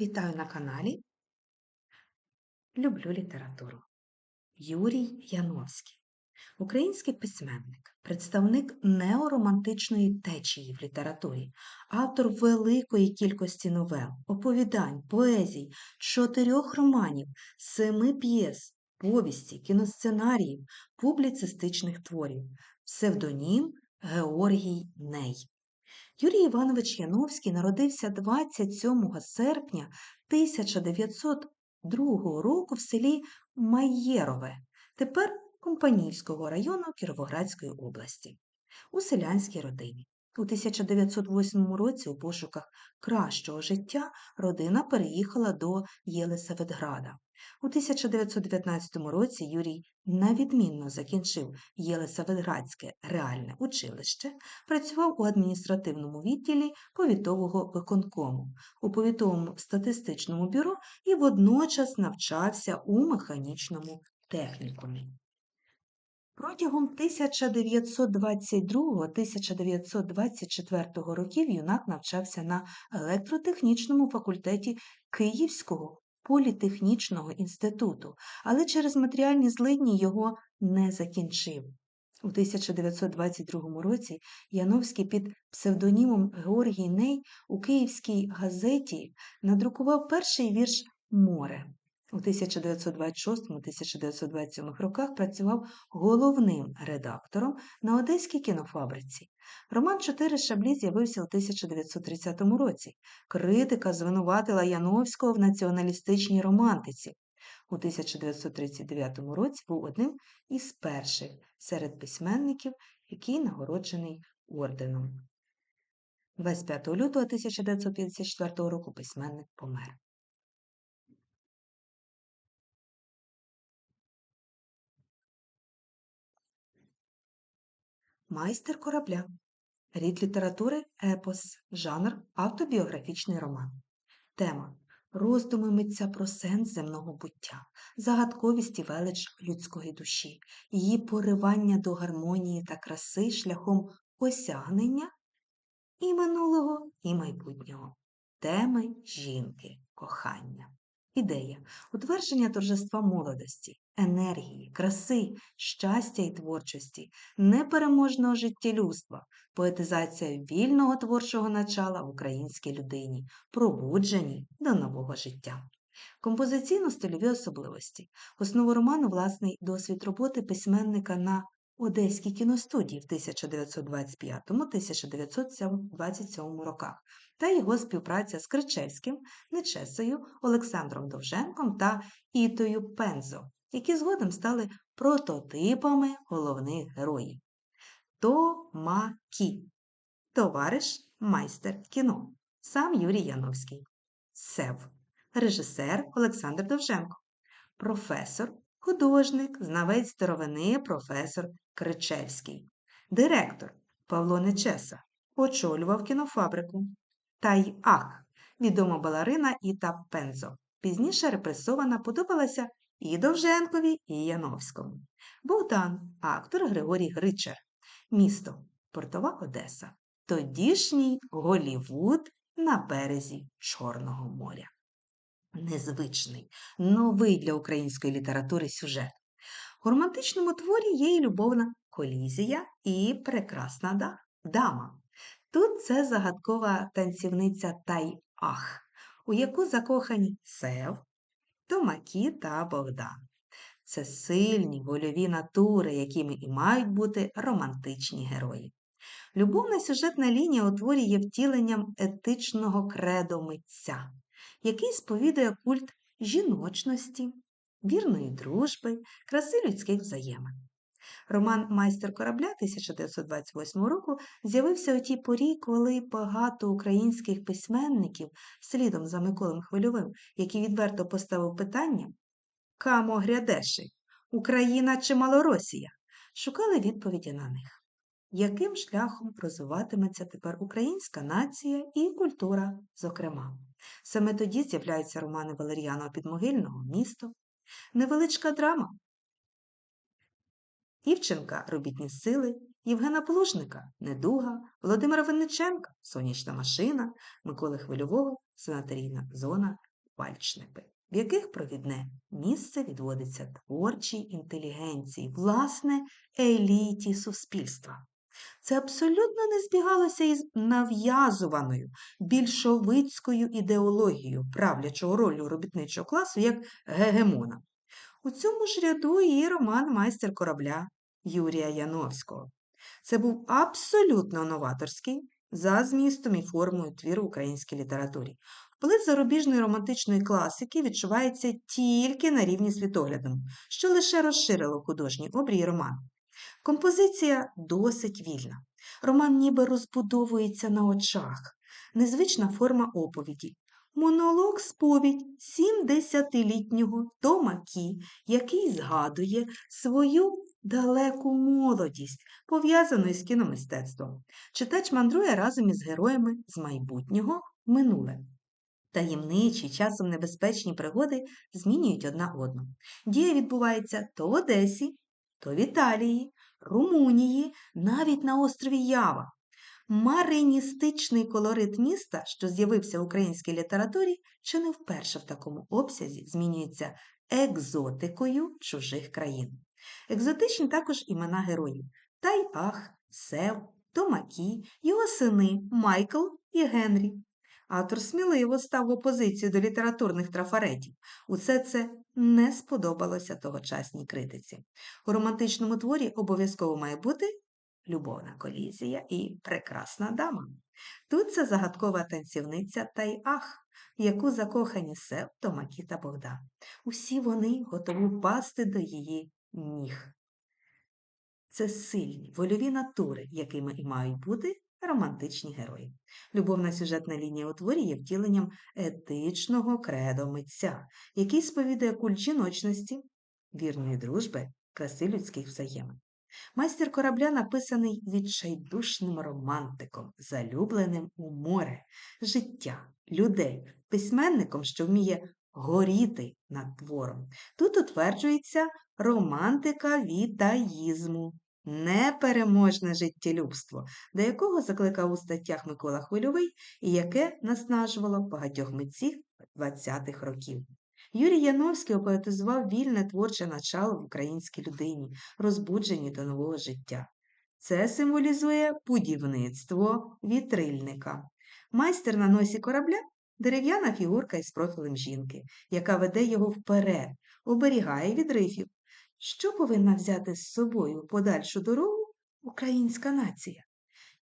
Вітаю на каналі. Люблю літературу. Юрій Яновський. Український письменник, представник неоромантичної течії в літературі, автор великої кількості новел, оповідань, поезій, чотирьох романів, семи п'єс, повісті, кіносценаріїв, публіцистичних творів, псевдонім Георгій Ней. Юрій Іванович Яновський народився 27 серпня 1902 року в селі Майєрове, тепер Компанівського району Кіровоградської області, у селянській родині. У 1908 році у пошуках кращого життя родина переїхала до Єлисаветграда. У 1919 році Юрій навідмінно закінчив Єлисаветградське реальне училище, працював у адміністративному відділі повітового виконкому, у повітовому статистичному бюро і водночас навчався у механічному технікумі. Протягом 1922-1924 років юнак навчався на електротехнічному факультеті Київського політехнічного інституту, але через матеріальні злидні його не закінчив. У 1922 році Яновський під псевдонімом Георгій Ней у Київській газеті надрукував перший вірш Море. У 1926-1927 роках працював головним редактором на Одеській кінофабриці. Роман Чотири шаблі з'явився у 1930 році. Критика звинуватила Яновського в націоналістичній романтиці. У 1939 році був одним із перших серед письменників, який нагороджений орденом. 25 лютого 1954 року письменник помер. Майстер корабля. Рід літератури епос, жанр автобіографічний роман. Тема роздуми митця про сенс земного буття, загадковість і велич людської душі, її поривання до гармонії та краси шляхом осягнення і минулого, і майбутнього, теми жінки, кохання. Ідея утвердження торжества молодості, енергії, краси, щастя і творчості, непереможного життєлюбства, поетизація вільного творчого начала в українській людині, пробудженій до нового життя. Композиційно-стильові особливості. Основу роману власний досвід роботи письменника на Одеській кіностудії в 1925-1927 роках та його співпраця з Кричевським, Нечесою, Олександром Довженком та Ітою Пензо, які згодом стали прототипами головних героїв. Томакі Товариш майстер кіно. Сам Юрій Яновський. Сев. Режисер Олександр Довженко. Професор, художник, знавець старовини, професор Кричевський. Директор Павло Нечеса. Очолював кінофабрику. Тай Ах, відома балерина Іта Пензо. Пізніше репресована подобалася і Довженкові, і Яновському. Богдан, актор Григорій Гричер. Місто Портова Одеса. Тодішній Голівуд на березі Чорного моря. Незвичний, новий для української літератури сюжет. У романтичному творі є і любовна колізія і прекрасна дама. Тут це загадкова танцівниця Тай-Ах, у яку закохані Сев, Томакі та Богдан. Це сильні вольові натури, якими і мають бути романтичні герої. Любовна сюжетна лінія у творі є втіленням етичного кредо митця, який сповідує культ жіночності, вірної дружби, краси людських взаємин. Роман Майстер корабля 1928 року з'явився у тій порі, коли багато українських письменників, слідом за Миколом Хвильовим, який відверто поставив питання Камо грядеши, Україна чи Малоросія, шукали відповіді на них. Яким шляхом розвиватиметься тепер українська нація і культура, зокрема? Саме тоді з'являються романи Валеріаного Підмогильного Місто, невеличка драма Івченка робітні сили, Євгена Плужника Недуга, Володимира Винниченка Сонячна машина, Миколи Хвильового Санаторійна зона пальчники, в яких провідне місце відводиться творчій інтелігенції, власне, еліті суспільства. Це абсолютно не збігалося із нав'язуваною більшовицькою ідеологією правлячого ролю робітничого класу як гегемона. У цьому ж ряду і роман Майстер корабля Юрія Яновського. Це був абсолютно новаторський за змістом і формою твір в українській літературі. Вплив зарубіжної романтичної класики відчувається тільки на рівні світогляду, що лише розширило художній обрій роману. Композиція досить вільна. Роман ніби розбудовується на очах, незвична форма оповіді. Монолог сповідь 70-літнього Тома Кі, який згадує свою далеку молодість, пов'язану із кіномистецтвом. Читач мандрує разом із героями з майбутнього в минуле. Таємничі, часом небезпечні пригоди змінюють одна одну. Дія відбувається то в Одесі, то в Італії, Румунії, навіть на острові Ява. Мариністичний колорит міста, що з'явився в українській літературі, чи не вперше в такому обсязі змінюється екзотикою чужих країн. Екзотичні також імена героїв Тай-Ах, Сев, Томакі, його сини Майкл і Генрі. Автор сміливо став в опозицію до літературних трафаретів. Усе це не сподобалося тогочасній критиці. У романтичному творі обов'язково має бути любовна колізія і прекрасна дама. Тут це загадкова танцівниця Тай-Ах, яку закохані Сев, Томакі та Богдан. Усі вони готові впасти до її ніг. Це сильні, вольові натури, якими і мають бути романтичні герої. Любовна сюжетна лінія у творі є втіленням етичного кредо митця, який сповідує культ жіночності, вірної дружби, краси людських взаємин. Майстер корабля написаний відчайдушним романтиком, залюбленим у море, життя, людей, письменником, що вміє горіти над твором. Тут утверджується романтика вітаїзму, непереможне життєлюбство, до якого закликав у статтях Микола Хвильовий і яке наснажувало багатьох митців 20-х років. Юрій Яновський опоетизував вільне творче начало в українській людині, розбудженні до нового життя. Це символізує будівництво вітрильника. Майстер на носі корабля дерев'яна фігурка із профілем жінки, яка веде його вперед, оберігає від рифів. Що повинна взяти з собою подальшу дорогу українська нація?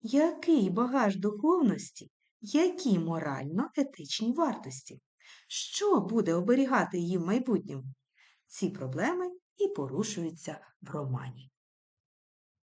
Який багаж духовності, які морально-етичні вартості? Що буде оберігати її в майбутньому? Ці проблеми і порушуються в романі.